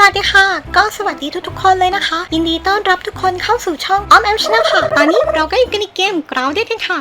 วัสดีค่ะ ก็สวัสดีทุกๆคนเลยนะคะ ยินดีต้อนรับทุกคนเข้าสู่ช่องออมแอมชนะค่ะ ตอนนี้เราก็อยู่กันในเกมกราวเดกันค่ะ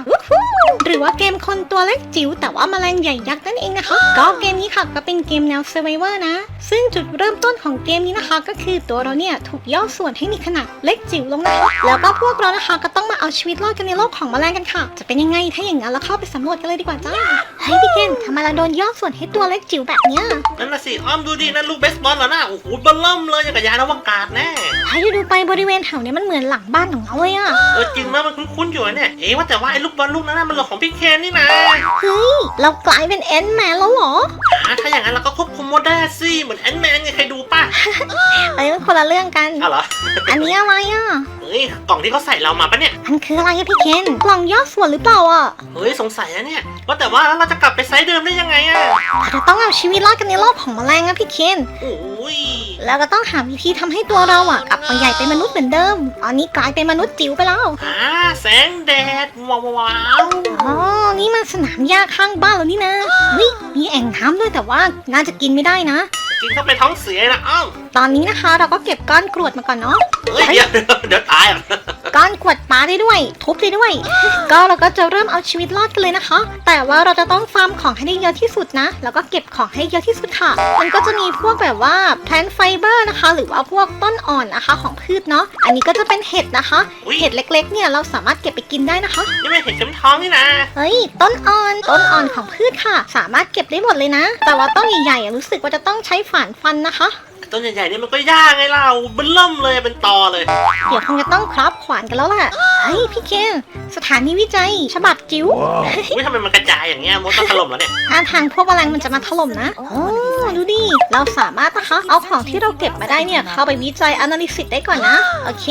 หรือว่าเกมคนตัวเล็กจิ๋วแต่ว่าแมลงใหญ่ยักษ์นั่นเองนะคะ ก็เกมนี้ค่ะก็เป็นเกมแนว Survivor นะ ซึ่งจุดเริ่มต้นของเกมนี้นะคะ ก็คือตัวเราเนี่ยถูกย่อส่วนให้มีขนาดเล็กจิ๋วลงนะคะแล้วก็พวกเรานะคะก็ต้องมาเอาชีวิตรอดกันในโลกของแมลงกันค่ะ จะเป็นยังไงถ้าอย่างนั้นเราเข้าไปสำรวจกันเลยดีกว่าจ้าเฮ้ยพี่เคนทำไมเราโดนย่อส่วนให้ตัวเล็กจิ๋วแบบเนี้ยนั่นน่ะสิอ้อมดูดินั่นลูกเบสบอลเหรอนะโอ้โหเบิ่มเริ่มเลยอย่างกับยานอวกาศแน่ให้ดูไปบริเวณแถวเนี้ยมันเหมือนหลังบ้านของเราเลยอะเออจริงนะมันคุ้นๆอยู่อะเนี่ยเอ๊ะว่าแต่ว่าไอ้ลูกบอลลูกนั้นน่ะมันเหรอของพี่เคนนี่นะเฮ้ยเรากลายเป็นแอนแมนแล้วเหรออะถ้าอย่างนั้นเราก็ควบคุมโมดได้สิเหมือนแอนแมนไงใครดูป่ะเอ้ยมันคนละเรื่องกัน อ้าวเหรอ อันนี้อะไรอะ เฮ้ยกล่องที่เขาใส่เรามาปะเนี่ย มันคืออะไรอะพี่เคนกล่องย่อส่วนหรือเปล่าอะเฮ้ยสงสัยอะเนี่ยว่าแต่ว่าแล้วเราจะกลับไปไซส์เดิมได้ยังไงอะเราจะต้องเอาชีวิตรอดกันในโลกของแมลงอะพี่เคนโอ้ยแล้วก็ต้องหาวิธีทำให้ตัวเราอะกลับมาใหญ่เป็นมนุษย์เหมือนเดิม ตอนนี้กลายเป็นมนุษย์จิ๋วไปแล้วอ่าแสงแดดว้าวว้าวอ๋อนี่มันสนามหญ้าข้างบ้านเรานี่นะเฮ้ยมีแอ่งน้ำด้วยแต่ว่าน่าจะกินไม่ได้นะ กินเข้าไปท้องเสียนะอ้อมตอนนี้นะคะเราก็เก็บก้อนกรวดมาก่อนเนาะ เฮ้ยเดี๋ยวเดี๋ยวเดี๋ยวตายอะก้อนขวดปลาได้ด้วย ทุบได้ด้วย ก็เราก็จะเริ่มเอาชีวิตรอดกันเลยนะคะ แต่ว่าเราจะต้องฟาร์มของให้ได้เยอะที่สุดนะ แล้วก็เก็บของให้เยอะที่สุดค่ะ มันก็จะมีพวกแบบว่า plant fiber นะคะ หรือว่าพวกต้นอ่อนนะคะของพืชเนาะ อันนี้ก็จะเป็นเห็ดนะคะอุ๊ยเห็ดเล็กๆ เนี่ยเราสามารถเก็บไปกินได้นะคะ นี่ไม่เห็นเข็มทองนี่นะ เฮ้ย ต้นอ่อน ต้นอ่อนของพืชค่ะ สามารถเก็บได้หมดเลยนะ แต่ว่าต้นใหญ่ๆอะรู้สึกว่าจะต้องใช้ฝานฟันนะคะ ต้นใหญ่ๆนี่มันก็ยากไงเราเบิ่มเริ่มเลยเป็นตอเลย เดี๋ยวคงจะต้องคราฟขวานกันแล้วล่ะเฮ้ยพี่เคนสถานีวิจัย ฉบับจิ๋วอุ้ยทำไมมันกระจายอย่างเงี้ยมดต้องถล่มแล้วเนี่ยท่าทางพวกแมลงมันจะมาถล่มนะโอ้ ดูดิ เราสามารถนะคะเอาของที่เราเก็บมาได้เนี่ย เข้าไปวิจัย analysis ได้ก่อนนะ โอเค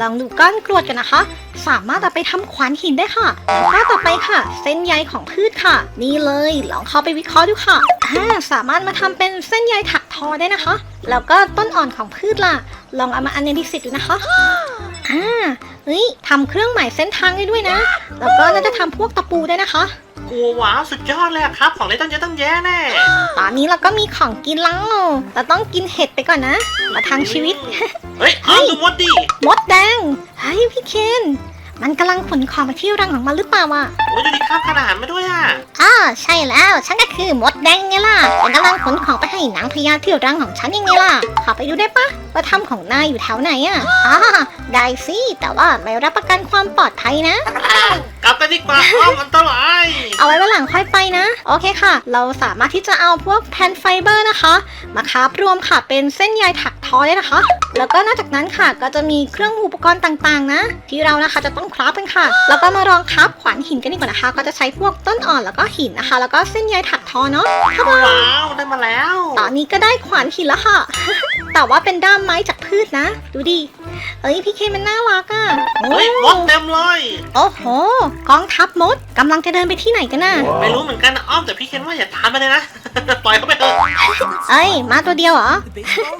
ลองดูก้อนกรวดกันนะคะ สามารถเอาไปทำขวานหินได้ค่ะแล้วก็ต่อไปค่ะ เส้นใยของพืชค่ะ นี่เลย ลองเข้าไปวิเคราะห์ดูค่ะอ่าสามารถมาทำเป็นเส้นใยถักทอได้นะคะ แล้วก็ต้นอ่อนของพืชล่ะ ลองเอามา analysis ดูนะคะอ่าเฮ้ยทำเครื่องหมายเส้นทางได้ด้วยนะ แล้วก็น่าจะทำพวกตะปูได้นะคะ โอ้ว้าวสุดยอดเลยอะครับ ของเล่นตั้งเยอะตั้งแยะแน่ ตอนนี้เราก็มีของกินแล้ว เราต้องกินเห็ดไปก่อนนะมาทางชีวิต เฮ้ยอ้อมดูมดดิ มดแดงเฮ้ยพี่เคน มันกำลังขนของไปที่รังของมันหรือเปล่าวะโอ้ยดูดิข้าวขนาดมาด้วยอะอ้าใช่แล้ว ฉันก็คือมดแดงไงล่ะมันกำลังขนของไปให้นางพญาที่รังของฉันยังไงล่ะขอไปดูได้ปะว่าถ้ำของนายอยู่แถวไหนอะอ่าได้สิแต่ว่าไม่รับประกันความปลอดภัยนะกลับไปดีกว่าอ้อมอันตรายเอาไว้วันหลังค่อยไปนะ โอเคค่ะ เราสามารถที่จะเอาพวกแผ่นไฟเบอร์นะคะ มาคราบรวมค่ะเป็นเส้นใยถักทอได้นะคะ แล้วก็นอกจากนั้นค่ะก็จะมีเครื่องอุปกรณ์ต่างๆนะ ที่เรานะคะจะต้องคราฟกันค่ะ แล้วก็มาลองคราฟขวานหินกันดีกว่านะคะ ก็จะใช้พวกต้นอ่อนแล้วก็หินนะคะ แล้วก็เส้นใยถักทอเนาะถ้าว้าวได้มาแล้ว ตอนนี้ก็ได้ขวานหินแล้วค่ะ แต่ว่าเป็นด้ามไม้จากพืชนะ ดูดิเอ้ยพี่เคมันน่ารักอะ่ะเฮ้ยมดเต็มเลยโอ้โหกองทัพมดกำลังจะเดินไปที่ไหนกันน่ะไม่รู้เหมือนกันนะอ้อมแต่พี่เคนว่าอย่าตามไปเลยนะปล่อยเขาไปเถอะเอ้ยมาตัวเดียวเหรอ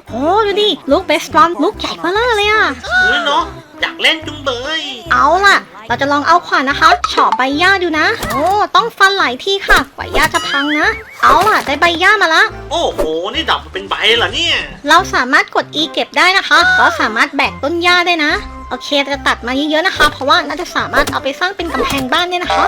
โอ้ดูดิลูกเบสบอลลูกใหญ่เบ้อเร่อเลยอะอุ้ยเนาะ อยากเล่นจุงเบยเอาล่ะ เราจะลองเอาขวานนะคะเฉาะใบหญ้าดูนะ โอ้ ต้องฟันหลายที่ค่ะกว่าหญ้าจะพังนะ เอาล่ะ ได้ใบหญ้ามาละ โอ้โห นี่ดอกมันเป็นใบเหรอเนี่ย เราสามารถกด E เก็บได้นะคะ ก็สามารถแบกต้นหญ้าได้นะ โอเคจะตัดมาเยอะๆนะคะ เพราะว่าน่าจะสามารถเอาไปสร้างเป็นกำแพงบ้านเนี่ยนะคะ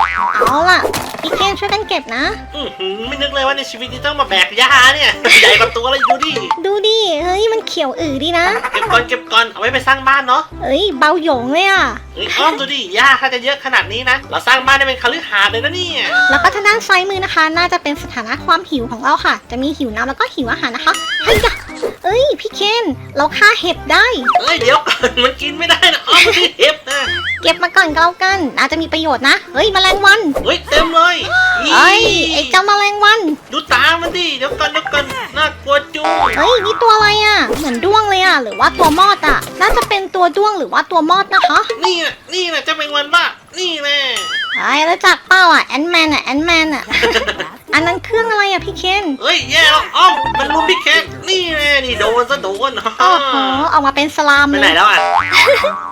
เอาล่ะพี่เคนช่วยกันเก็บนะ อือหือไม่นึกเลยว่าในชีวิตนี้ต้องมาแบกหญ้าเนี่ย ใหญ่กว่าตัวเลยดูดิ ดูดิเฮ้ยมันเขียวอือดีนะ เก็บก่อนเก็บก่อนเอาไว้ไปสร้างบ้านเนาะเอ้ยเบาหยงเลยอะเฮ้ยอ้อมดูดิหญ้าถ้าจะเยอะขนาดนี้นะ เราสร้างบ้านได้เป็นคฤหาสน์เลยนะเนี่ย แล้วก็ทางด้านซ้ายมือนะคะ น่าจะเป็นสถานะความหิวของเราค่ะ จะมีหิวน้ำแล้วก็หิวอาหารนะคะเฮ้ยยะ เอ้ย พี่เคน เราฆ่าเห็บได้เอ้ยเดี๋ยวก่อนมันกินไม่ได้นะอ้อมมันคือเห็บนะเก็บมาก่อนก็แล้วกันน่าจะมีประโยชน์นะ เฮ้ยแมลงวันเฮ้ยเต็มเลยนี่เฮ้ยไอ้เจ้าแมลงวัน ดูตามันดิเดี๋ยวก่อนเดี๋ยวก่อนน่ากลัวจุงเฮ้ยนี่ตัวอะไรอะ เหมือนด้วงเลยอะ หรือว่าตัวมอดอะ น่าจะเป็นตัวด้วงหรือว่าตัวมอดนะคะนี่นะนี่นะเจะเป็นวันบ้านี่แน่ไอ้แล้วจากเป้าอะแอนแมนอะแอนแมนอะ อันนั้นเครื่องอะไรอะพี่เคนเฮ้ยแย่แล้วอ้อมมันรุมพี่แคทนี่แน่นี่โดนซะโดนโอ้โหออกมาเป็นสลามไปเลไหนยแล้วอะ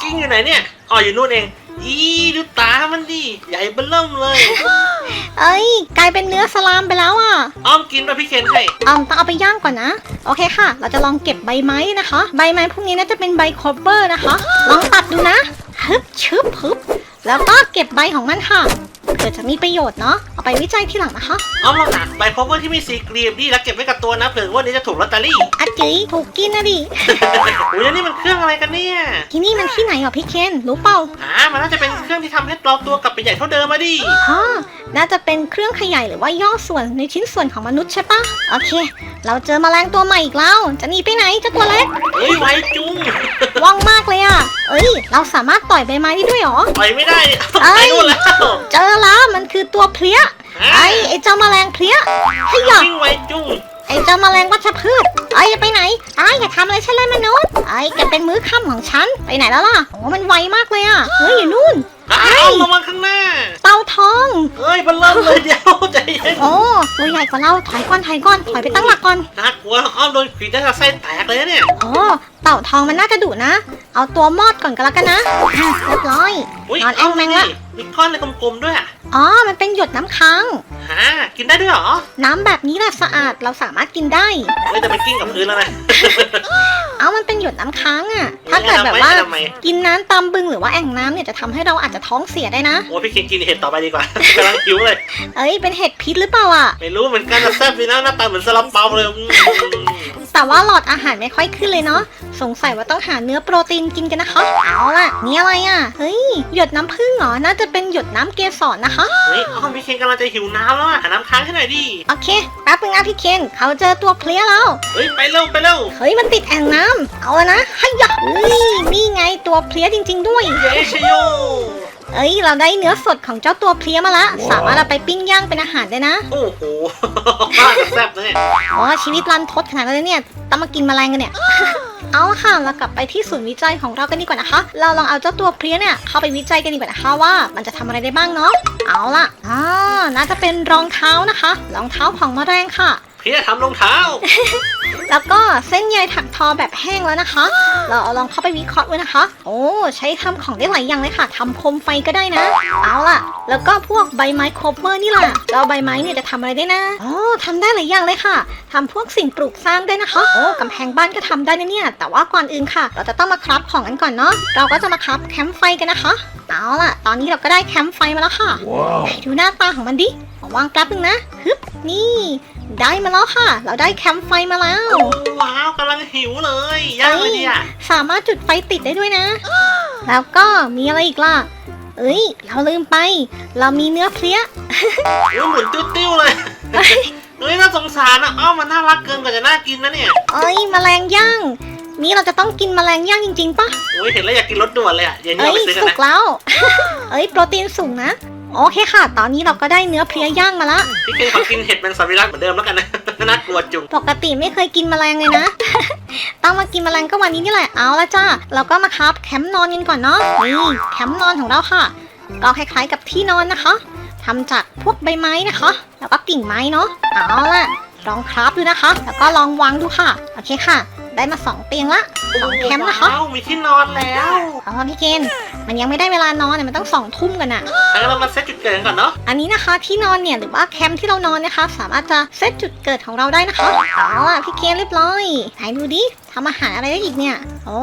กิ้งอยู่ไหนเนี่ยอ๋ออยู่นู่นเอง อีดูตามันดิใหญ่เบิ่มเลยเอ้ย กลายเป็นเนื้อสลามไปแล้วอะอ้อมกินไปพี่เคนให้เอาต้องเอาไปย่างก่อนนะ โอเคค่ะ เราจะลองเก็บใบไม้นะคะ ใบไม้พวกนี้น่าจะเป็นใบคอปเปอร์นะคะ ลองตัดดูนะฮึบชึบฮึบแล้วก็เก็บใบของมันค่ะเผื่อจะมีประโยชน์เนาะเอาไปวิจัยทีหลังนะคะอ้อมลองหาใบโคเวอร์ที่มีสีกรีบดิแล้วเก็บไว้กับตัวนะเผื่อว่านี้จะถูกลอตเตอรี่อาจิถูกกินนะดิโอ้ยแล้วนี่มันเครื่องอะไรกันเนี่ยที่นี่มันที่ไหนเหรอพี่เคนรู้เปล่าอ่ามันน่าจะเป็นเครื่องที่ทำให้เราตัวกลับไปใหญ่เท่าเดิมมาดิอ๋อน่าจะเป็นเครื่องขยายหรือว่าย่อส่วนในชิ้นส่วนของมนุษย์ใช่ปะโอเค เราเจอแมลงตัวใหม่อีกแล้ว จะหนีไปไหนเจ้าตัวเล็กเฮ้ยไวจุงว่องมากเลยอะเอ้ย เราสามารถต่อยใบไม้ได้ด้วยเหรอปล่อยไม่ได้เอ้ยไปนู่นแล้วเจอแล้วมันคือตัวเพลี้ยไอ้ไอ้เจ้าแมลงเพลี้ยให้หยอกวิ่งไวจุงไอ้เจ้าแมลงวัชพืชไอ้ยจะไปไหนไอ้ยอย่าทำอะไรฉันเลยมนุษย์ไอ้ยแกเป็นมื้อค่ำของฉัน ไปไหนแล้วล่ะ โอ้มันไวมากเลยอะ เฮ้ยอยู่นู่นอ้าวระวังข้างหน้า เต่าทอง เฮ้ยมันเริ่มเลยเดี๋ยวใจเย็น โอ้ตัวใหญ่กว่าเรา ถอยก่อนถอยก่อน ถอยไปตั้งหลักก่อนน่ากลัวอ้อมโดนขวีดได้จะไส้แตกเลยนะเนี่ย โอ้เต่าทองมันน่าจะดุนะ เอาตัวมอดก่อนก็แล้วกันนะอะเรียบร้อยอุ้ยนอนแองแมงละ มีก้อนอะไรกลมๆด้วยอะอ๋อ มันเป็นหยดน้ำค้าง ฮะกินได้ด้วยเหรอน้ำแบบนี้แหละสะอาดเราสามารถกินได้ เฮ้ยแต่มันกิ้งกับพื้นแล้วนะ เอามันเป็นหยดน้ำค้างอะถ้าเกิดแบบว่า ทำไม กินน้ำตามบึงหรือว่าแอ่งน้ำเนี่ยจะทำให้เราอาจจะท้องเสียได้นะ โอ้ยพี่เคนกินเห็ดต่อไปดีกว่า กำลังหิวเลย เอ้ยเป็นเห็ดพิษหรือเปล่าอะไม่รู้เหมือนกันนะแซ่บดีนะหน้าตาเหมือนซาลาเปาเลยอืม แต่ว่าหลอดอาหารไม่ค่อยขึ้นเลยเนาะ สงสัยว่าต้องหาเนื้อโปรตีนกินกันนะคะ เอาล่ะนี่อะไรอะ เฮ้ย หยดน้ำผึ้งเหรอ น่าจะเป็นหยดน้ำเกสรนะคะ เฮ้ยอ้อมพี่เคนกำลังจะหิวน้ำแล้วอะหาน้ำค้างให้หน่อยดิ โอเค แป๊บนึงนะพี่เคนเขาเจอตัวเพลี้ยแล้ว เฮ้ย ไปเร็วไปเร็ว เฮ้ย มันติดแอ่งน้ำเอาละนะให้ยะเฮ้ยนี่ไงตัวเพลี้ยจริง ๆ ด้วย เย้ชโย เอ้ย เราได้เนื้อสดของเจ้าตัวเพลี้ยมาละ สามารถเอาไปปิ้งย่างเป็นอาหารได้นะ โอ้โหน่าจะแซ่บนะเนี่ยอ๋อชีวิตรันทดขนาดนั้นเลยเนี่ยต้องมากินแมลงกันเนี่ยเอาละค่ะเรากลับไปที่ศูนย์วิจัยของเรากันดีกว่านะคะ เราลองเอาเจ้าตัวเพลี้ยเนี่ยเข้าไปวิจัยกันดีกว่านะคะว่า มันจะทำอะไรได้บ้างเนาะ เอาละอ่าน่าจะเป็นรองเท้านะคะ รองเท้าของแมลงค่ะ พี่จะทำรองเท้า แล้วก็เส้นใยถักทอแบบแห้งแล้วนะคะ เราเอาลองเข้าไปวิเคราะห์ด้วยนะคะ โอ้ใช้ทำของได้หลายอย่างเลยค่ะทำโคมไฟก็ได้นะ เอาล่ะ แล้วก็พวกใบไม้โคเวอร์นี่แหละเจ้าใบไม้เนี่ยจะทำอะไรได้นะอ๋อทำได้หลายอย่างเลยค่ะทำพวกสิ่งปลูกสร้างได้นะคะ โอ้กำแพงบ้านก็ทำได้นะเนี่ย แต่ว่าก่อนอื่นค่ะ เราจะต้องมาคราฟของกันก่อนเนาะ เราก็จะมาคราฟแคมป์ไฟกันนะคะ เอาล่ะ ตอนนี้เราก็ได้แคมป์ไฟมาแล้วค่ะไหนดูหน้าตาของมันดิขอวางแป๊บนึงนะฮึบนี่ ได้มาแล้วค่ะ เราได้แคมป์ไฟมาแล้วโอ้ว้าวกำลังหิวเลยย่างเลยดิอะสามารถจุดไฟติดได้ด้วยนะ แล้วก็มีอะไรอีกล่ะ เอ้ย เราลืมไป เรามีเนื้อเพลี้ยโอ้ยหมุนติ้วๆเลยเฮ้ยน่าสงสารนะอ้อมมันน่ารักเกินกว่าจะน่ากินนะเนี่ยเอ้ยแมลงย่างนี่เราจะต้องกินแมลงย่างจริงๆปะโอ้ยเห็นแล้วอยากกินรสด่วนเลยอะเย็นนี้เอ้เอายไปซื้อกันสุนะกแล้วเอ้ยโปรตีนสูงนะ โอเคค่ะ ตอนนี้เราก็ได้เนื้อเพลี้ยย่างมาละ พี่เคนขอกินเห็ดเป็นสัญลักษณ์เหมือนเดิมแล้วกันนะ น่ากลัวจุงปกติไม่เคยกินแมลงเลยนะ ต้องมากินแมลงก็วันนี้นี่แหละ เอาละจ้า เราก็มาครับแคมป์นอนกันก่อนเนาะ นี่แคมป์นอนของเราค่ะ ก็คล้ายๆกับที่นอนนะคะทำจากพวกใบไม้นะคะ แล้วก็กิ่งไม้เนาะ เอาล่ะ ลองคราฟดูนะคะ แล้วก็ลองวางดูค่ะ โอเคค่ะ ได้มาสองเตียงละสองแคมป์นะคะว้าวมีที่นอนแล้วอ๋อพี่เกณฑ์มันยังไม่ได้เวลานอนเนี่ยมันต้องสองทุ่มกันอะงั้นเรามาเซตจุดเกิดกันก่อนเนาะ อันนี้นะคะที่นอนเนี่ยหรือว่าแคมป์ที่เรานอนนะคะ สามารถจะเซตจุดเกิดของเราได้นะคะเอาล่ะพี่เคนเรียบร้อยไหนดูดิทำอาหารอะไรได้อีกเนี่ย โอ้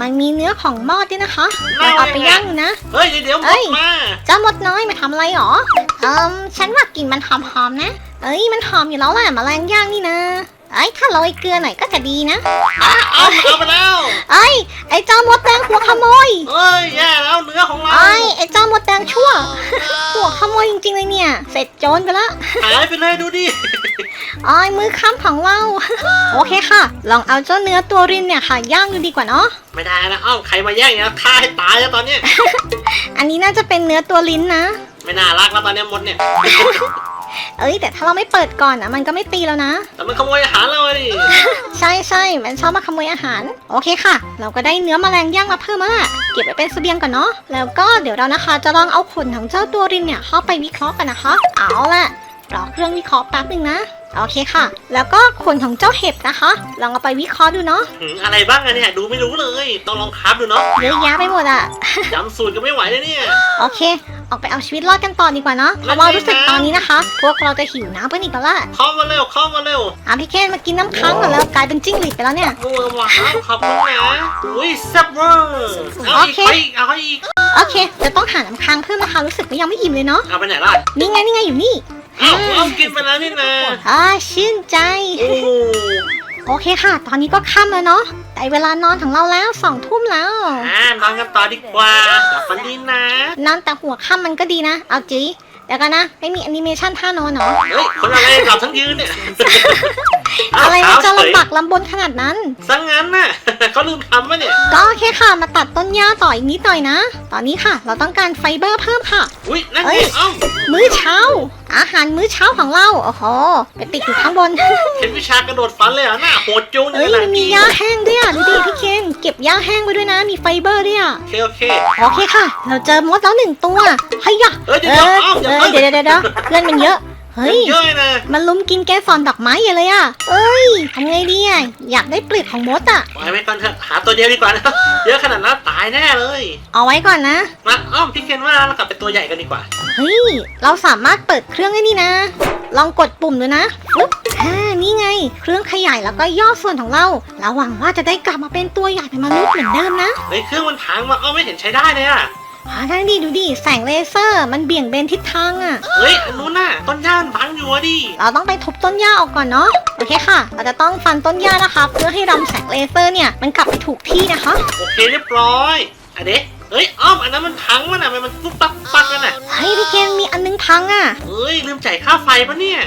มันมีเนื้อของมอดด้วยนะคะเราเอาไปย่างนะ เฮ้ยเดี๋ยวๆหมเอ้ดยมาเจ้ามดน้อยมาทำอะไรหรอ เอิมฉันว่ากลิ่นมันหอมๆนะ เอ้ยมันหอมอยู่แล้วแหละแมลงย่างนี่นะเอ้ยถ้าโรยเกลือหน่อยก็จะดีนะเอาเอาไปแล้วเอ้ยไอ้เจ้ามดแดงหัวขโมยเอ้ยแย่แล้วเนื้อของเราเอ้ยไอ้เจ้ามดแดงชั่ว หัวขโมยจริงๆเลยเนี่ย เสร็จโจรไปละหายไปเลยดูดิอ้อยมือค้ำของเรา โอเคค่ะ ลองเอาเจ้าเนื้อตัวรินเนี่ยค่ะย่างดูดีกว่าเนาะ ไม่ได้นะอ้อมใครมาแย่งเนี่ยฆ่าให้ตายแล้วตอนเนี้ยอันนี้น่าจะเป็นเนื้อตัวลิ้นนะ ไม่น่ารักแล้วตอนเนี้ยมดเนี่ย เอ้ยแต่ถ้าเราไม่เปิดก่อนนะมันก็ไม่ตีแล้วนะ แต่มันขโมยอาหารเราอะดิใช่ใช่มันชอบมาขโมยอาหาร โอเคค่ะ เราก็ได้เนื้อแมลงย่างมาเพิ่มแล้วล่ะเก็บไว้เป็นเสบียงก่อนเนาะแล้วก็เดี๋ยวเรานะคะจะลองเอาขนของเจ้าตัวรินเนี่ยเข้าไปวิเคราะห์กันนะคะ เอาล่ะรอเครื่องวิเคราะห์แป๊บหนึ่งนะโอเคค่ะ แล้วก็ขนของเจ้าเห็บนะคะ ลองเอาไปวิเคราะห์ดูเนาะหืมอะไรบ้างอะเนี่ยดูไม่รู้เลย ต้องลองคับดูเนาะเยอะแยะไปหมดอะจำสูตรก็ไม่ไหวเลยเนี่ย โอเค ออกไปเอาชีวิตรอดกันต่อดีกว่าเนาะเพราะว่ารู้สึกตอนนี้นะคะ พวกเราจะหิวน้ำกันอีกแล้วล่ะเข้ามาเร็วเข้ามาเร็วอะพี่เคนมากินน้ำค้างก่อนแล้วกลายเป็นจิ้งหรีดไปแล้วเนี่ยโอ้ยว้าวขอบคุณนะอุ้ยแซ่บเวอร์เอาอีกโอเคไปอีกเอาอีกโอเคจะต้องหาน้ำค้างเพิ่มนะคะรู้สึกว่ายังไม่อิ่มเลยเนาะเอาไปไหนล่ะนี่ไงนี่ไงอยู่นี่เอ้าเอากินไปแล้วนี่นะอ่าชื่นใจโอ้โหโอเคค่ะ ตอนนี้ก็ค่ำแล้วเนาะ ได้เวลานอนของเราแล้วสองทุ่มแล้ว อ่านอนกันต่อดีกว่าหลับฝันดีนะนอนแต่หัวค่ำมันก็ดีนะ เอาจีเดี๋ยวกันนะ ไม่มีแอนิเมชันท่านอนเหรอ เฮ้ยคนอะไรหลับทั้งยืนเนี่ย อะไรมันจะเฉยลำบากลำบนขนาดนั้น ซะงั้นน่ะ เขาลืมทำปะเนี่ย ก็โอเคค่ะมาตัดต้นหญ้าต่ออีกนิดหน่อยนะ ตอนนี้ค่ะ เราต้องการไฟเบอร์เพิ่มค่ะ อุ้ยนั่นเฮ้ไงยเอ้ามื้อเช้า อาหารมื้อเช้าของเราโอ้โหไปติดอยู่ข้างบน เห็นวิชากระโดดฟันเลยเหรอหน้าโหดจุงเอ้ยขนาดมันมีนี้หญ้าแห้งด้วยอะดูดิพี่เคนเก็บหญ้าแห้งไว้ด้วยนะ มีไฟเบอร์ด้วยอะโอเคโอเค โอเคค่ะ เราเจอมดแล้วหนึ่งตัวเฮ้ยยะเอ้ยเดี๋เอยวอเอ้าอย่าเอเพิ่องเดี๋ยวเดี๋ยวเดี๋ยวเพื่อนมันเยอะ เฮ้ย เยอะนะมันลุมกินแกสอนดอกไม้อย่าเลยอะเอ้ยทำไงดีอะอยากได้เปลือกของมดอะปล่อยไปก่อนเถอะหาตัวเดียวดีกว่านะเยอะขนาดนั้นตายแน่เลย เอาไว้ก่อนนะ มาอ้อมพี่เคนว่าเรากลับไปตัวใหญ่กันดีกว่า เฮ้ย เราสามารถเปิดเครื่องได้นี่นะ ลองกดปุ่มดูนะปุ๊บอ่านี่ไง เครื่องขยายแล้วก็ย่อส่วนของเราแล้วหวังว่าจะได้กลับมาเป็นตัวใหญ่เป็นมนุษย์เหมือนเดิมนะ เฮ้ยเครื่องมันพังมาอ้อมไม่เห็นใช้ได้เลยอะ อ่าทั้งดีดูดิแสงเลเซอร์มันเบี่ยงเบนทิศทางอะเฮ้ยอันนู้นน่ะต้นหญ้ามันบังอยู่อะดิเราต้องไปทุบต้นหญ้าออกก่อนเนาะโอเคค่ะ เราจะต้องฟันต้นหญ้านะคะ เพื่อให้รำแสงเลเซอร์เนี่ยมันกลับไปถูกที่นะคะ โอเคเรียบร้อยอะเด็ก เฮ้ยอ้อมอันนั้นมันพังมันอะมันมันปุ๊บปั๊บปุ๊บปั๊บกันอะเฮ้ยพี่เคนมีอันนึงพังอะเฮ้ยลืมจ่ายค่าไฟปะเนี่ย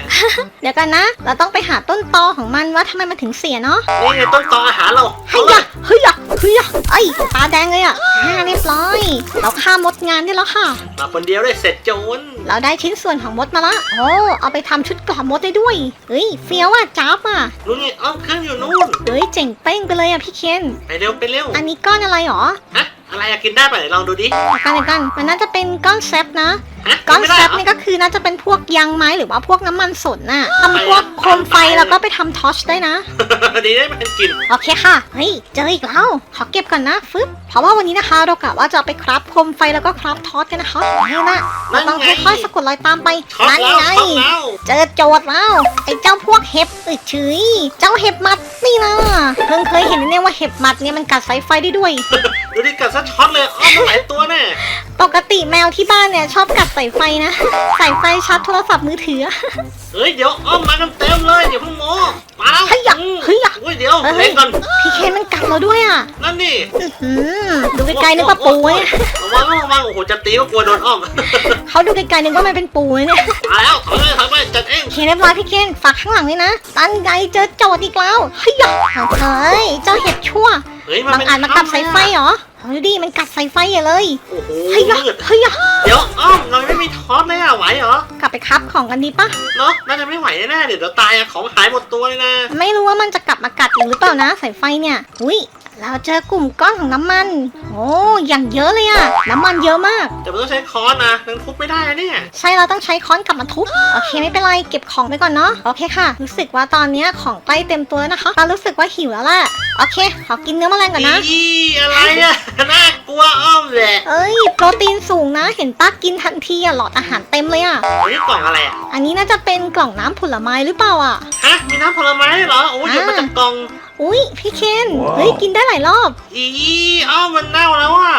เดี๋ยวกันนะ เราต้องไปหาต้นตอของมันว่าทำไมมันถึงเสียเนาะนี่ไงต้นตออาหารเราเฮ้ยยะเฮ้ยยะเฮ้ยยะไอ้ยตาแดงเลยอะอ่าเรียบร้อย เราฆ่ามดงานได้แล้วค่ะ มาคนเดียวได้เสร็จโจร เราได้ชิ้นส่วนของมดมาละโอ้เอาไปทำชุดเกราะมดได้ด้วยเฮ้ยเฟี้ยวอะจ้าบอะรู้ไงอ้อมเครื่องอยู่นู่นเฮ้ยเจ๋งเป้งไปเลยอะพี่เคนไปเร็วไปเร็วอันนี้ก้อนอะไรหรอฮะอะไรอะกินได้ปะไหนลองดูดิเดี๋ยวกันเดี๋ยวกันมันน่าจะเป็นก้อนแซปนะฮะ ก้อนไม่แซได้ปเหรอนี่ก็คือน่าจะเป็นพวกยางไม้หรือว่าพวกน้ำมันสนน่ะทำพวกโคมไฟแล้วก็ไปทำทอร์ชได้นะ ดีได้มันกิน โอเคค่ะ เฮ้ย เจออีกแล้ว ขอเก็บก่อนนะฟึบเพราะว่าวันนี้นะคะเรากะว่าจะเอาไปคราฟโคมไฟแล้วก็คราฟทอร์ชกันนะคะนี่นะเราต้องค่อยๆสะกดรอยตามไปช็อตนั่นแล้วไงช็อตแล้วเจอโจทย์แล้วไอ้เจ้าพวกเห็บอึดเฉยเจ้าเห็บหมัดนี่นะเพิ่งเคยเห็นเนี่ยว่าเห็บหมัดเนี่ยมันกัดสายไฟได้ด้วยดูดิกัดซะช็อตเลยอ้อมมันหลายตัวแน่ปกติแมวที่บ้านเนี่ยชอบกัดสายไฟนะ สายไฟชาร์จโทรศัพท์มือถือ เฮ้ยเดี๋ยวอ้อมมากันเต็มเลยเดี๋ยวเพิ่งโมมาแล้วเฮ้ยอยากอืมเฮ้ยอยาก อุ้ยเดี๋ยวเฮ้ยเล่นก่อนพี่เคนมันกัดเราด้วยอะนั่นนี่อื้อหือดูไกลๆนึกว่าปูเนี่ยระวังระวังโอ้โหจะตีก็กลัวโดนอ้อมเขาดูไกลๆนึกว่ามันเป็นปูเนี่ยมาแล้วถอยเลยถอยไปจัดเองโอเคเรียบร้อยพี่เคนฝากข้างหลังเลยนะตั้นไงเจอโจทย์อีกแล้วเฮ้ยอยากเฮ้ยเจ้าเห็บชั่วเฮ้ยมันบางเป็นอาจมากัดสายไฟเหรอ เอาดูดิมันกัดสายไฟอย่าเลยโอ้โหเฮ้ยอยากมืดเฮ้ยอยากเดี๋ยวอ้อมเราไม่มีทอสเลยอะไหวเหรอกลับไปคับของกันดีปะเนาะน่าจะไม่ไหวแน่ๆเดี๋ยวเราตายอะของหายหมดตัวเลยนะ ไม่รู้ว่ามันจะกลับมากัดอีกหรือเปล่านะสายไฟเนี่ยอุ้ย เราเจอกลุ่มก้อนของน้ำมัน โอ้อย่างเยอะเลยอะน้ำมันเยอะมาก แต่มันต้องใช้ค้อนนะนังทุบไม่ได้อะเนี่ย ใช่เราต้องใช้ค้อนกลับมาทุบ โอเคไม่เป็นไรเก็บของไปก่อนเนาะ โอเคค่ะ รู้สึกว่าตอนเนี้ยของใกล้เต็มตัวแล้วนะคะเรารู้สึกว่าหิวแล้วแหละโอเค ขอกินเนื้อแมลงก่อนนะ อีอะไรอะน่ากลัวอ้อมแหละเอ้ย โปรตีนสูงนะ เห็นป้ากินทันทีอะหลอดอาหารเต็มเลยอะอันนี้กล่องอะไรอะอันนี้น่าจะเป็นกล่องน้ำผลไม้หรือเปล่าอะฮะมีน้ำผลไม้ด้วยเหรอโอ้ยเดี๋ยวมาจากกล่อง อุ้ยพี่เคนเฮ้ยกินได้หลายรอบ อีอ้าวมันเน่าแล้วอะ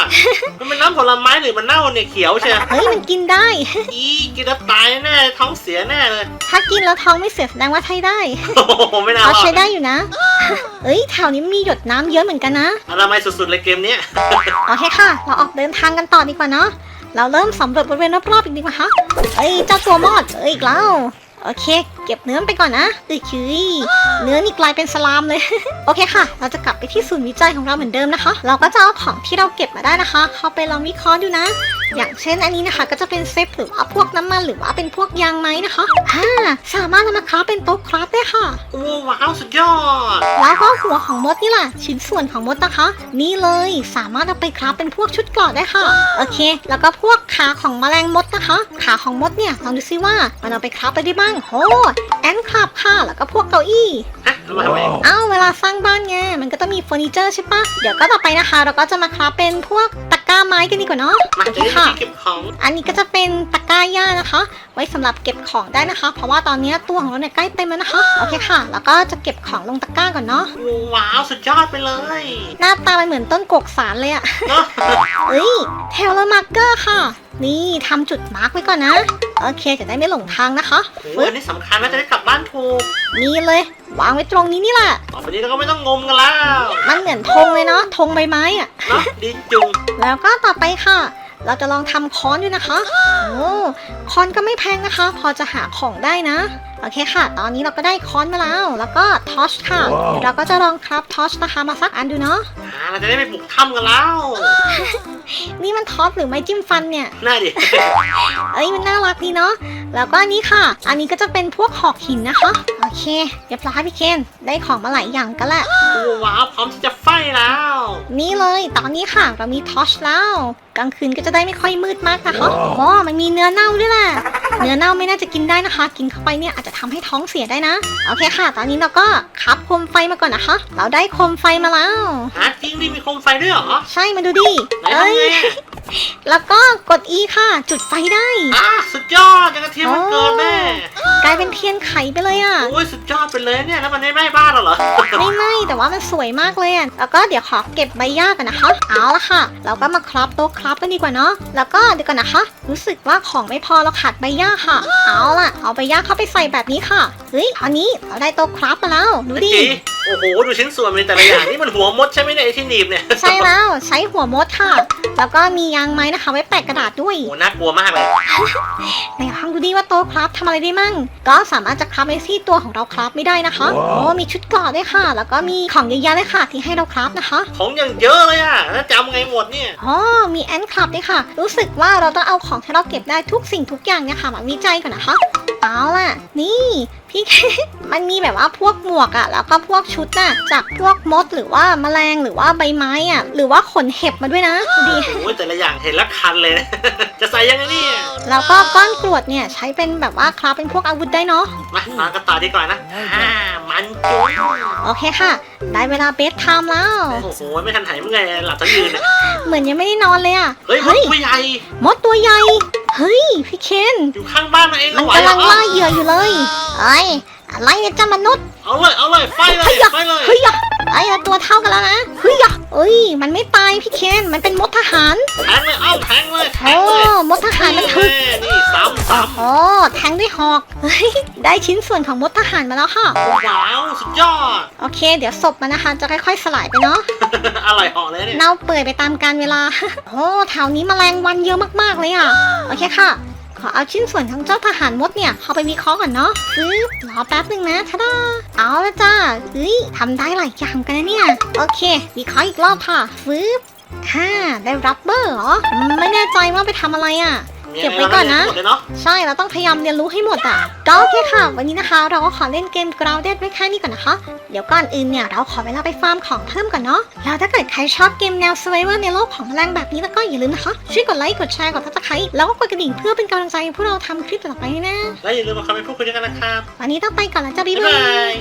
มันเป็นน้ำผลไม้หรือมันเน่าเนี่ยเขียวใช่ไหมเฮ้ยมันกินได้ อีกินแล้วตายแน่ท้องเสียแน่เลย ถ้ากินแล้วท้องไม่เสียแสดงว่าใช้ได้โอ้โหไม่น่าเขารอใช้ดได้อยู่นะ เอ้ยแถวนี้มีหยดน้ำเยอะเหมือนกันนะอนามัยสุดๆเลยเกมเนี้ย โอเคค่ะ เราออกเดินทางกันต่อดีกว่าเนาะเราเริ่มสำรวจบริเวณรอบๆอีกดีกว่าคะเอ้ยเจ้าตัวมอดเอ้ยอีกแล้วโอเค เก็บเนื้อมันไปก่อนนะเอ้ยคือเนื้อนี่กลายเป็นสลามเลย โอเคค่ะ เราจะกลับไปที่ศูนย์วิจัยของเราเหมือนเดิมนะคะ เราก็จะเอาของที่เราเก็บมาได้นะคะ เข้าไปลองวิเคราะห์ดูนะ อย่างเช่นอันนี้นะคะ ก็จะเป็นเซฟหรือว่าพวกน้ำมันหรือว่าเป็นพวกยางไม้นะคะอ่าสามารถนำมาคราฟเป็นโต๊ะคราฟได้ค่ะโอ้ว้าวสุดยอด แล้วก็หัวของมดนี่แหละชิ้นส่วนของมดนะคะ นี่เลยสามารถเอาไปคราฟเป็นพวกชุดเกราะได้ค่ะ โอเค แล้วก็พวกขาของแมลงมดนะคะ ขาของมดเนี่ยลองดูซิว่ามันเอาไปคราฟไปได้บ้างโหแอนคราฟค่ะแล้วก็พวกเก้าอี้ ฮะเอามาทำไมเอ้าเวลาสร้างบ้านไงมันก็ต้องมีเฟอร์นิเจอร์ใช่ปะเดี๋ยวก็ต่อไปนะคะ เราก็จะมาคราฟเป็นพวกตะกร้าไม้กันดีกว่าเนาะมาโอจะเคได้ค่ะที่เก็บของอันนี้ก็จะเป็นตะกร้าหญ้านะคะ ไว้สำหรับเก็บของได้นะคะ เพราะว่าตอนนี้ตัวของเราเนี่ยใกล้เต็มแล้วนะคะโอเคค่ะ แล้วก็จะเก็บของลงตะกร้าก่อนเนาะโอ้ว้าวสุดยอดไปเลยหน้าตามันเหมือนต้นกกสารเลยอะ เนาะเอ้ยเทเลมาร์เกอร์ค่ะ นี่ทำจุดมาร์กไว้ก่อนนะ โอเคจะได้ไม่หลงทางนะคะโอ้อันนี้สำคัญนะจะได้กลับบ้านถูกนี่เลย วางไว้ตรงนี้นี่แหละต่อไปนี้เราก็ไม่ต้องงมกันแล้วมันเหมือนธงเลยเนาะธงใบไม้อะเนาะดีจุงแล้วก็ต่อไปค่ะ เราจะลองทำค้อนดูนะคะ โอ้ค้อนก็ไม่แพงนะคะ พอจะหาของได้นะ โอเคค่ะ ตอนนี้เราก็ได้ค้อนมาแล้ว แล้วก็ทอชค่ะว้าวเดี๋ยวเราก็จะลองครับทอชนะคะมาสักอันดูเนาะ อ่าเราจะได้ไปบุกถ้ำกันแล้วนี่มันทอชหรือไม่จิ้มฟันเนี่ย น่าดิ เอ้ยมันน่ารักดีเนาะ แล้วก็อันนี้ค่ะ อันนี้ก็จะเป็นพวกหอกหินนะคะโอ เคเรียบร้อยพี่เคนได้ของมาหลายอย่างกันแหละโอ้ว้าวพร้อมที่จะไฟแล้ว นี่เลยตอนนี้ค่ะเรามีทอชแล้วกลางคืนก็จะได้ไม่ค่อยมืดมากนะคะว้าวอ๋อมันมีเนื้อเน่าด้วยแหละเนื้อเน่าไม่น่าจะกินได้นะคะ กินเข้าไปเนี่ยอาจจะทำให้ท้องเสียได้นะโอเคค่ะ ตอนนี้เราก็คับโคมไฟมาก่อนนะคะ เราได้โคมไฟมาแล้วฮะจริงดิมีโคมไฟด้วยเหรอใช่มาดูดิไหนเอ้ทำยไงอะแล้วก็กด E ค่ะ จุดไฟได้อ่าสุดยอดยังกระเทียมมันเกิดแน่ กลายเป็นเทียนไขไปเลยอะ โอ้ยสุดยอดไปเลยเนี่ยแล้วมันไม่ไหม้บ้านเราเหรอ ไม่ไหม่แต่ว่ามันสวยมากเลยอะ แล้วก็เดี๋ยวขอเก็บใบหญ้ากันนะคะ เอาละค่ะ เราก็มาครอบโต๊ะครอบกันดีกว่าเนาะ แล้วก็เดี๋ยวก่อนนะคะ รู้สึกว่าของไม่พอเราขาดใบหญ้าค่ะ เอาล่ะ เอาใบหญ้าเข้าไปใส่แบบนี้ค่ะ เฮ้ยอันนี้เราได้โต๊ะครอบมาแล้วดูดิจีโอ้โห ดูชิ้นส่วนมันแต่ละอย่างนี่มันหัวมดใช่ไหมเนี่ยไอ้ที่หนีบเนี่ยใช่แล้วใช้หัวมดค่ะ แล้วก็มียางไม้นะคะไว้แปะกระดาษด้วยโอ้โหน่ากลัวมากเลยไหนลองดูดิว่าโต๊ะครับทำอะไรได้มั่ง ก็สามารถจะครับในที่ตัวของเราครับไม่ได้นะคะว้าวโอ้มีชุดเกราะด้วยค่ะ แล้วก็มีของเยอะแยะเลยค่ะที่ให้เราครับนะคะของอย่างเยอะเลยอะแล้วจำไงหมดเนี่ยอ๋อมีแอนคลับด้วยค่ะ รู้สึกว่าเราต้องเอาของที่เราเก็บได้ทุกสิ่งทุกอย่างเนี่ยค่ะมาวิจัยก่อนนะคะ เอาล่ะ นี่ พี่ มันมีแบบว่าพวกหมวกอะแล้วก็พวกชุดน่ะ จากพวกมดหรือว่าแมลงหรือว่าใบไม้อะหรือว่าขนเห็บมาด้วยนะดูดิโอ้ยแต่ละอย่างเห็นแล้วคันเลยนะ จะใส่ยังไงเนี่ยแล้วก็ก้อนกรวดเนี่ยใช้เป็นแบบว่าคราฟเป็นพวกอาวุธได้เนาะ มามากันต่อดีกว่านะอ่ามันจุงโอเคค่ะ ได้เวลาเบสไทม์แล้ว โอ้โหไม่ทันไหนเมื่อไงหลับทั้งยืนอะเหมือนยังไม่ได้นอนเลยอะเฮ้ยมดตัวใหญ่ มดตัวใหญ่ เฮ้ย พี่เคน อยู่ข้างบ้านเราเองมันไหวกำเหรลัองล่าเหยื่ออยู่เลยเอ้ย อะไรเนี่ยเจ้ามนุษย์เอาเลยเอาเลยไฟเลยเฮ้ยอะไฟเลยเฮ้ยอะไอ้อะตัวเท่ากันแล้วนะเฮ้ยอะเอ้ยมันไม่ตายพี่เคนมันเป็นมดทหารแทงเลยเอ้าแทงเลยแทโอ้งเลยมดทหารมันถึกนี่นี่ซ้ำซ้โอ้แทงด้วยหอกเฮ้ยได้ชิ้นส่วนของมดทหารมาแล้วค่ะำว้าวสุดยอดโอเค เดี๋ยวศพมันนะคะจะค่อยๆสลายไปเนาะอร่อยเหอเลยเนี่ยเน่าเปื่อยไปตามกาลเวลาโอ้แถวนี้แมลงวันเยอะมากๆเลยอะโอเคค่ะข อเอาชิ้นส่วนของเจ้าทหารมดเนี่ยเข้าไปวิเคราะห์ก่อนเนาะปึ๊บรอแป๊บหนึ่งนะทะดาเอาละจ้าเฮ้ยทำได้หลายอย่างกันนะเนี่ย โอเค วิเคราะห์อีกรอบค่ะปึ๊บฮ่าได้รับเบอร์เหรอ ไม่แน่ใจว่าไปทำอะไรอะ เก็บไว้ก่อนนะ หมดเลยเนาะใช่เราต้องพยายามเรียนรู้ให้หมดอะก็โอเคค่ะ วันนี้นะคะ เราก็ขอเล่นเกม Grounded ไว้แค่นี้ก่อนนะคะ เดี๋ยวก่อนอื่นเนี่ยเราขอเวลาไปฟาร์มของเพิ่มก่อนเนาะแล้วถ้าเกิดใครชอบเกมแนว Survivor ในโลกของแมลงแบบนี้แล้วก็อย่าลืมนะคะช่วยกดไลค์กดแชร์กดทักทายแล้วก็กดกระดิ่งเพื่อเป็นกำลังใจให้พวกเราทำคลิปต่อไปด้วยนะและอย่าลืมมาคอมเมนต์พูดคุยกันนะครับวันนี้ต้องไปก่อนแล้วจ้าบ๊ายบ๊ายบาบายย